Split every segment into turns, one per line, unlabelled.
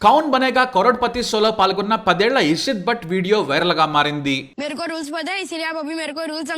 కౌన్ బనేగా కరోడ్పతి షోలో పాల్గొన్న పదేళ్ళ ఇషిత్ భట్ వీడియో వైరల్గా మారింది
రూల్స్ పదా
ఇసిలియా
రూల్స్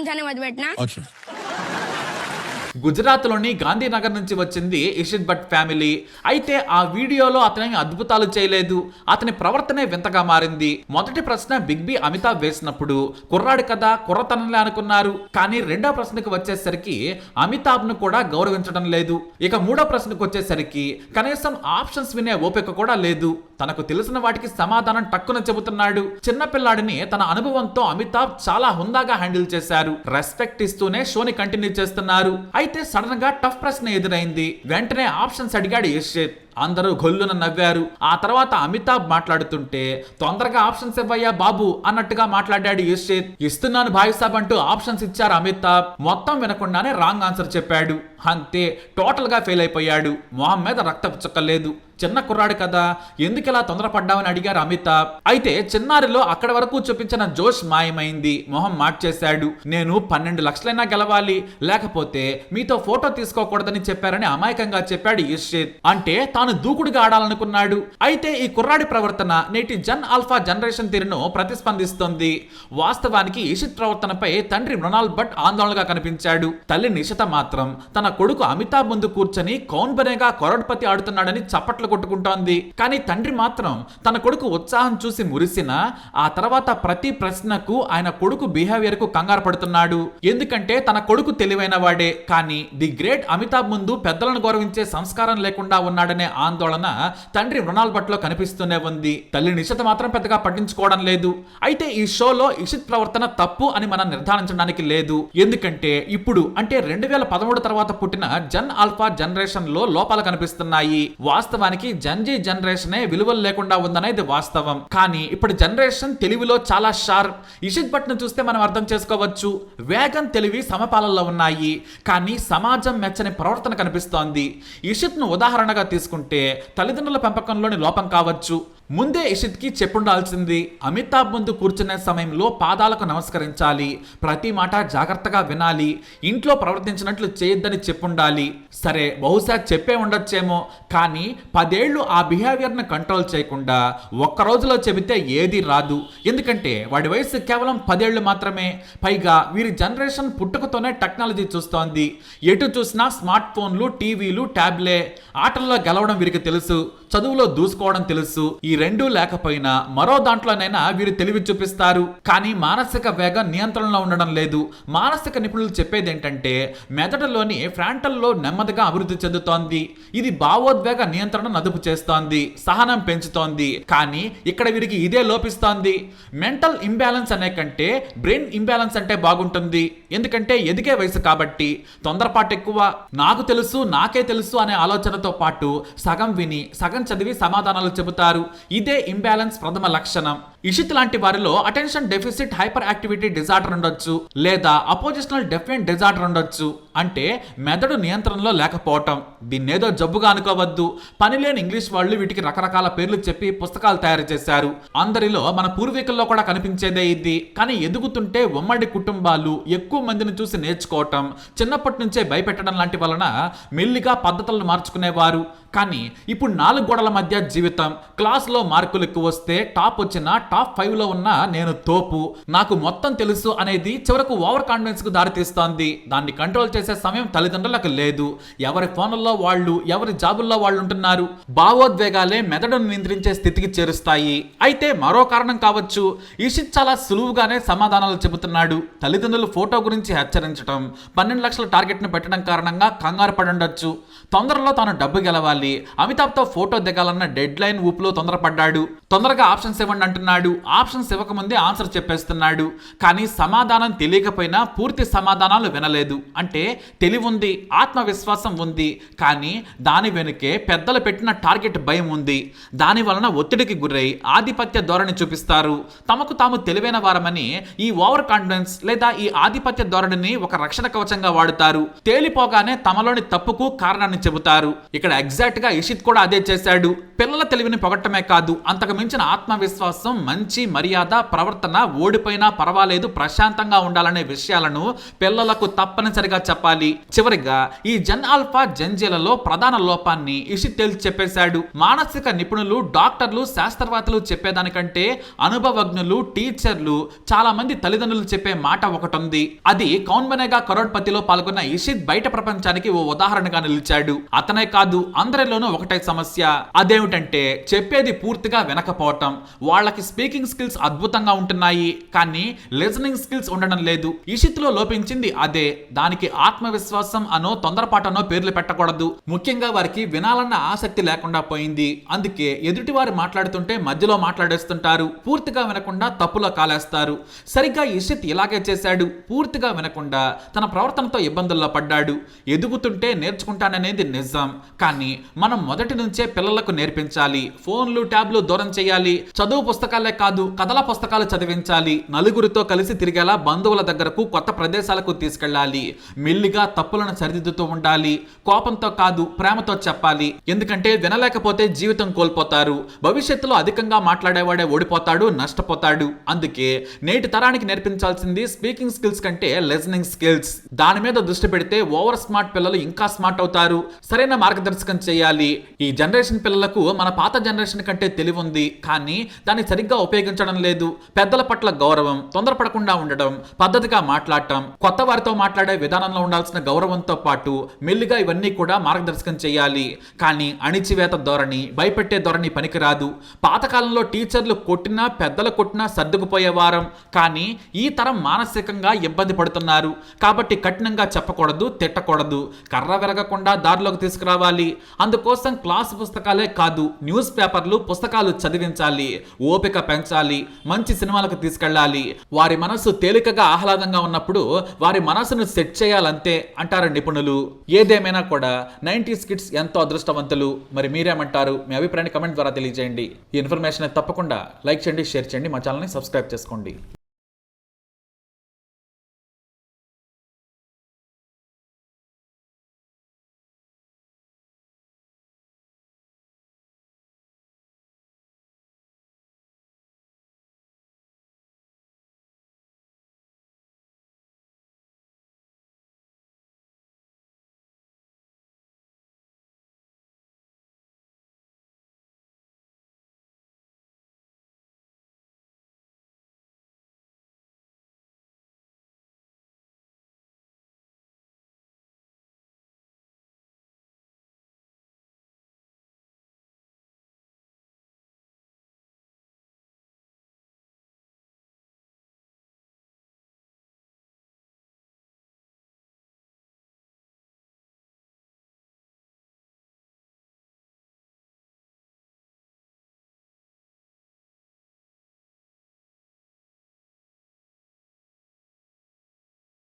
గుజరాత్లోని గాంధీనగర్ నుంచి వచ్చింది ఇషిద్ భట్ ఫ్యామిలీ. అయితే ఆ వీడియోలో అతని అద్భుతాలు చేయలేదు. అతని ప్రవర్తనే వింతగా మారింది. మొదటి ప్రశ్న బిగ్ బి అమితాబ్ వేసినప్పుడు కుర్రాడు కదా కుర్రతనలే అనుకున్నారు. కానీ రెండో ప్రశ్నకు వచ్చేసరికి అమితాబ్ను కూడా గౌరవించడం లేదు. ఇక మూడో ప్రశ్నకు వచ్చేసరికి కనీసం ఆప్షన్స్ వినే ఓపిక కూడా లేదు. తనకు తెలిసిన వాటికి సమాధానం టక్కున చెబుతున్నాడు. చిన్నపిల్లాడిని తన అనుభవంతో అమితాబ్ చాలా హుందాగా హ్యాండిల్ చేశారు. రెస్పెక్ట్ ఇస్తూనే షోని కంటిన్యూ చేస్తున్నారు. అయితే సడన్గా టఫ్ ప్రశ్న ఎదురైంది. వెంటనే ఆప్షన్స్ అడిగాడు యశ్చేత్ అందరూ గొల్లున నవ్వారు. ఆ తర్వాత అమితాబ్ మాట్లాడుతుంటే తొందరగా ఆప్షన్స్ ఇవ్వయ్యా బాబు అన్నట్టుగా మాట్లాడాడు యశ్చేత్ ఇస్తున్నాను భాయ్ సాబ్ అంటూ ఆప్షన్స్ ఇచ్చారు అమితాబ్. మొత్తం వినకుండానే రాంగ్ ఆన్సర్ చెప్పాడు. అంతే టోటల్గా ఫెయిల్ అయిపోయాడు. మొహం మీద రక్తపు చుక్క లేదు చిన్న కుర్రాడు కదా ఎందుకు ఇలా తొందరపడ్డావని అడిగారు అమితాబ్. అయితే చిన్నారిలో అక్కడ వరకు చూపించిన జోష్ మాయమైంది. మొహం మార్చేశాడు. నేను పన్నెండు లక్షలైనా గెలవాలి. లేకపోతే మీతో ఫోటో తీసుకోకూడదని చెప్పారని అమాయకంగా చెప్పాడు ఇషిత్ అంటే తాను దూకుడుగా ఆడాలనుకున్నాడు. అయితే ఈ కుర్రాడి ప్రవర్తన నేటి జన్ ఆల్ఫా జనరేషన్ తీరును ప్రతిస్పందిస్తోంది. వాస్తవానికి ఇషిత్ ప్రవర్తనపై తండ్రి మృణాల్ భట్ ఆందోళనగా కనిపించాడు. తల్లి నిషిత మాత్రం తన కొడుకు అమితాబ్ ముందు కూర్చొని కౌన్ బనేగా కొరడ్పతి ఆడుతున్నాడని చప్పట్లు కొట్టుకుంటోంది. కానీ తండ్రి మాత్రం తన కొడుకు ఉత్సాహం చూసి మురిసిన ఆ తర్వాత ప్రతి ప్రశ్నకు ఆయన కొడుకు బిహేవియర్కు కంగారు పడుతున్నాడు. ఎందుకంటే తన కొడుకు తెలివైన వాడే. కానీ ది గ్రేట్ అమితాబ్ ముందు పెద్దలను గౌరవించే సంస్కారం లేకుండా ఉన్నాడనే ఆందోళన తండ్రి మృణాల్ భట్లో కనిపిస్తూనే ఉంది. తల్లి నిషిత మాత్రం పెద్దగా పట్టించుకోవడం లేదు. అయితే ఈ షోలో ఇషిత్ ప్రవర్తన తప్పు అని మనం నిర్ధారించడానికి లేదు. ఎందుకంటే ఇప్పుడు అంటే రెండు వేల పదమూడు తర్వాత పుట్టిన జన్ ఆల్ఫా జనరేషన్లో లోపాలు కనిపిస్తున్నాయి. వాస్తవానికి జన్జీ జనరేషనే విలువలు లేకుండా ఉందనేది వాస్తవం. కానీ ఇప్పుడు జనరేషన్ తెలివిలో చాలా షార్ప్. ఇషిత్ భట్ను చూస్తే మనం అర్థం చేసుకోవచ్చు. వేగం తెలివి సమపాలనలో ఉన్నాయి. కానీ సమాజం మెచ్చని ప్రవర్తన కనిపిస్తోంది. ఇషిత్ను ఉదాహరణగా తీసుకుంటే తల్లిదండ్రుల పెంపకంలోని లోపం కావచ్చు. ముందే ఇషిత్కి చెప్పుండాల్సింది అమితాబ్ ముందు కూర్చునే సమయంలో పాదాలకు నమస్కరించాలి ప్రతి మాట జాగ్రత్తగా వినాలి ఇంట్లో ప్రవర్తించినట్లు చేయొద్దని చెప్పుండాలి. సరే బహుశా చెప్పే ఉండొచ్చేమో కానీ పదేళ్ళు ఆ బిహేవియర్ను కంట్రోల్ చేయకుండా ఒక్క రోజులో చెబితే ఏది రాదు. ఎందుకంటే వాడి వయసు కేవలం పదేళ్ళు మాత్రమే. పైగా వీరి జనరేషన్ పుట్టుకతోనే టెక్నాలజీ చూస్తోంది. ఎటు చూసినా స్మార్ట్ ఫోన్లు టీవీలు ట్యాబ్లే ఆటల్లో గెలవడం వీరికి తెలుసు చదువులో దూసుకోవడం తెలుసు. ఈ రెండూ లేకపోయినా మరో దాంట్లోనైనా వీరు తెలివి చూపిస్తారు. కానీ మానసిక వేగం నియంత్రణలో ఉండడం లేదు. మానసిక నిపుణులు చెప్పేది ఏంటంటే మెదడులోని ఫ్రాంటల్లో నెమ్మదిగా అభివృద్ధి చెందుతోంది. ఇది భావోద్వేగ నియంత్రణ అదుపు చేస్తోంది సహనం పెంచుతోంది. కానీ ఇక్కడ వీరికి ఇదే లోపిస్తోంది. మెంటల్ ఇంబ్యాలెన్స్ అనే కంటే బ్రెయిన్ ఇంబ్యాలెన్స్ అంటే బాగుంటుంది. ఎందుకంటే ఎదిగే వయసు కాబట్టి తొందరపాటు ఎక్కువ. నాకు తెలుసు నాకే తెలుసు అనే ఆలోచనతో పాటు సగం విని సగం చదివి సమాధానాలు చెబుతారు. ఇదే ఇంబ్యాలెన్స్ ప్రథమ లక్షణం. ఇషిత్ లాంటి వారిలో attention deficit hyper activity disorder ఉండొచ్చు లేదా అపోజిషనల్ డెఫినెంట్ డిజార్డర్ ఉండొచ్చు అంటే మెదడు నియంత్రణలో లేకపోవటం. దీన్నేదో జబ్బుగా అనుకోవద్దు. పనిలేని ఇంగ్లీష్ వాళ్ళు వీటికి రకరకాల పేర్లు చెప్పి పుస్తకాలు తయారు చేశారు. అందరిలో మన పూర్వీకుల్లో కూడా కనిపించేదే ఇది. కానీ ఎదుగుతుంటే ఉమ్మడి కుటుంబాలు ఎక్కువ మందిని చూసి నేర్చుకోవటం చిన్నప్పటి నుంచే భయపెట్టడం లాంటి వలన మెల్లిగా పద్ధతులను మార్చుకునేవారు. కానీ ఇప్పుడు నాలుగు గోడల మధ్య జీవితం. క్లాస్లో మార్కులు ఎక్కువ వస్తే టాప్ వచ్చిన టాప్ ఫైవ్లో ఉన్న నేను తోపు నాకు మొత్తం తెలుసు అనేది చివరకు ఓవర్ కాన్ఫిడెన్స్కు దారితీస్తోంది దాన్ని కంట్రోల్ చేసే సమయం తల్లిదండ్రులకు లేదు. ఎవరి ఫోన్లలో వాళ్ళు ఎవరి జాబుల్లో వాళ్ళు ఉంటున్నారు? భావోద్వేగాలే మెదడును నియంత్రించే స్థితికి చేరుస్తాయి. అయితే మరో కారణం కావచ్చు. ఈషిత్ చాలా సులువుగానే సమాధానాలు చెబుతున్నాడు. తల్లిదండ్రులు ఫోటో గురించి హెచ్చరించడం పన్నెండు లక్షల టార్గెట్ను పెట్టడం కారణంగా కంగారు పడుండొచ్చు. తొందరలో తాను డబ్బు గెలవాలి. అమితాబ్తో ఫోటో దిగాలన్న డెడ్ లైన్ ఊపులో తొందరపడ్డాడు. తొందరగా ఆప్షన్స్ ఇవ్వండి అంటున్నాడు. ఆప్షన్స్ ఇవ్వకముందే ఆన్సర్ చెప్పేస్తున్నాడు. కానీ సమాధానం తెలియకపోయినా పూర్తి సమాధానాలు వినలేదు. అంటే తెలివి ఉంది ఆత్మవిశ్వాసం ఉంది. కానీ దాని వెనుకే పెద్దలు పెట్టిన టార్గెట్ భయం ఉంది. దాని వలన ఒత్తిడికి గురై ఆధిపత్య ధోరణి చూపిస్తారు. తమకు తాము తెలివైన వారమని ఈ ఓవర్ కాన్ఫిడెన్స్ లేదా ఈ ఆధిపత్య ధోరణిని ఒక రక్షణ కవచంగా వాడుతారు. తేలిపోగానే తమలోని తప్పుకు కారణాన్ని చెబుతారు. ఇక్కడ ఎగ్జాక్ట్గా ఇషిత్ కూడా అదే చేశాడు. పిల్లల తెలివిని పొగట్టమే కాదు అంతకు మించిన ఆత్మవిశ్వాసం మంచి మర్యాద ప్రవర్తన ఓడిపోయినా పర్వాలేదు ప్రశాంతంగా ఉండాలనే విషయాలను పిల్లలకు తప్పనిసరిగా చెప్పాలి. చివరిగా ఈ జన్ ఆల్ఫా జంజీలలో ప్రధాన లోపాన్ని ఇషి తేల్చి చెప్పేశాడు. మానసిక నిపుణులు డాక్టర్లు శాస్త్రవేత్తలు చెప్పేదానికంటే అనుభవజ్ఞులు టీచర్లు చాలా మంది తల్లిదండ్రులు చెప్పే మాట ఒకటి ఉంది అది కౌన్బనేగా కరోడ్పతిలో పాల్గొన్న ఇషిత్ బయట ప్రపంచానికి ఓ ఉదాహరణగా నిలిచాడు. అతనే కాదు అందరిలోనూ ఒకటే సమస్య. అదేమిటంటే చెప్పేది పూర్తిగా వినకపోవటం. వాళ్ళకి స్పీకింగ్ స్కిల్స్ అద్భుతంగా ఉంటున్నాయి కానీ లిజనింగ్ స్కిల్స్ ఉండడం లేదు. ఇషిత్లో లోపించింది అదే. దానికి ఆత్మవిశ్వాసం అనో తొందరపాటనో పేర్లు పెట్టకూడదు. ముఖ్యంగా వారికి వినాలన్న ఆసక్తి లేకుండా పోయింది. అందుకే ఎదుటివారు మాట్లాడుతుంటే మధ్యలో మాట్లాడేస్తుంటారు. పూర్తిగా వినకుండా తప్పులో కాలేస్తారు. సరిగ్గా ఇషిత్ ఇలాగే చేశాడు. పూర్తిగా వినకుండా తన ప్రవర్తనతో ఇబ్బందుల్లో పడ్డాడు. ఎదుగుతుంటే నేర్చుకుంటాననేది నిజం. కానీ మనం మొదటి నుంచే పిల్లలకు నేర్పించాలి. ఫోన్లు ట్యాబ్లు దూరం చేయాలి. చదువు పుస్తకాలే కాదు కథల పుస్తకాలు చదివించాలి. నలుగురితో కలిసి తిరిగేలా బంధువుల దగ్గరకు కొత్త ప్రదేశాలకు తీసుకెళ్ళాలి మెల్లిగా తప్పులను సరిదిద్దుతూ ఉండాలి. కోపంతో కాదు ప్రేమతో చెప్పాలి. ఎందుకంటే వినలేకపోతే జీవితం కోల్పోతారు. భవిష్యత్తులో అధికంగా మాట్లాడేవాడే ఓడిపోతాడు నష్టపోతాడు. అందుకే నేటి తరానికి నేర్పించాల్సింది స్పీకింగ్ స్కిల్స్ కంటే లిజనింగ్ స్కిల్స్. దాని మీద దృష్టి పెడితే ఓవర్ స్మార్ట్ పిల్లలు ఇంకా స్మార్ట్ అవుతారు. సరైన మార్గదర్శకం చేయాలి. ఈ జనరేషన్ పిల్లలకు మన పాత జనరేషన్ కంటే తెలివి ఉంది కానీ దాన్ని సరిగ్గా ఉపయోగించడం లేదు. పెద్దల పట్ల గౌరవం తొందరపడకుండా ఉండడం పద్ధతిగా మాట్లాడటం కొత్త వారితో మాట్లాడే విధానంలో ఉండాల్సిన గౌరవంతో పాటు మెల్లిగా ఇవన్నీ కూడా మార్గదర్శకం చేయాలి. కానీ అణిచివేత ధోరణి భయపెట్టే ధోరణి పనికిరాదు. పాతకాలంలో టీచర్లు కొట్టినా పెద్దలు కొట్టినా సర్దుకుపోయేవారం కానీ ఈ తరం మానసికంగా ఇబ్బంది పడుతున్నారు. కాబట్టి కఠినంగా చెప్పకూడదు తిట్టకూడదు. కర్ర విరగకుండా దారిలోకి తీసుకురావాలి. అందుకోసం క్లాస్ పుస్తకాలే కాదు న్యూస్ పేపర్లు పుస్తకాలు చదివించాలి. ఓపిక పెంచాలి మంచి సినిమాలకు తీసుకెళ్ళాలి. వారి మనసు తేలికగా ఆహ్లాదంగా ఉన్నప్పుడు వారి మనసును సెట్ చేయాలంతే అంటారు నిపుణులు. ఏదేమైనా కూడా నైంటీస్ కిడ్స్ ఎంతో అదృష్టవంతులు. మరి మీరేమంటారు? మీ అభిప్రాయాన్ని కమెంట్ ద్వారా తెలియజేయండి. ఈ ఇన్ఫర్మేషన్ తప్పకుండా లైక్ చేయండి షేర్ చేయండి మా ఛానల్ని సబ్స్క్రైబ్ చేసుకోండి.